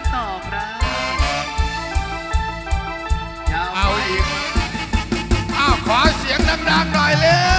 เป็นศอกนะยาอีกเอาขอเสียงดังๆหน่อยเลย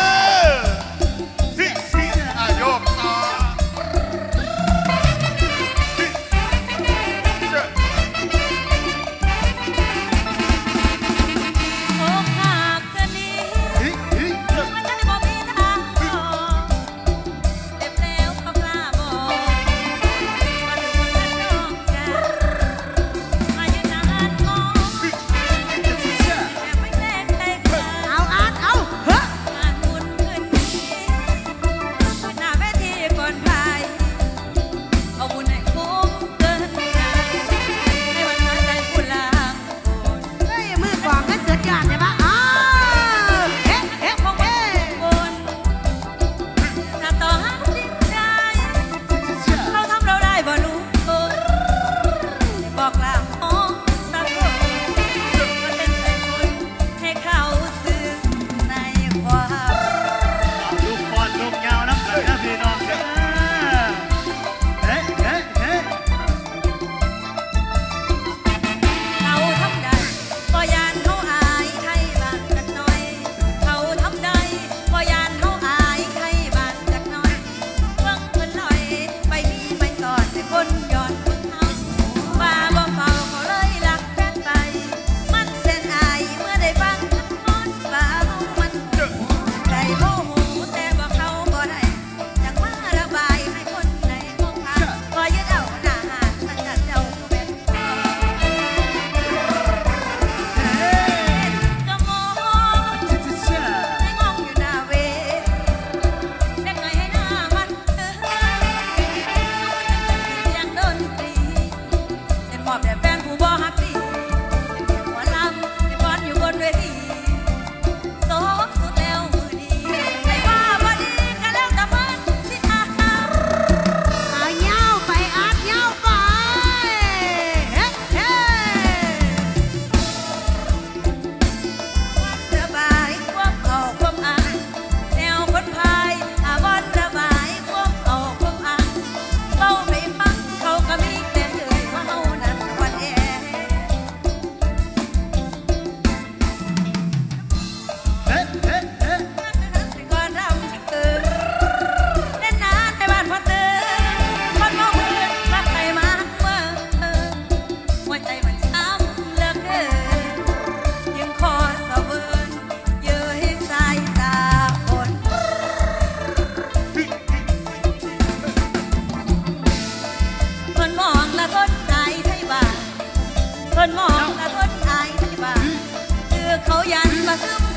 Ana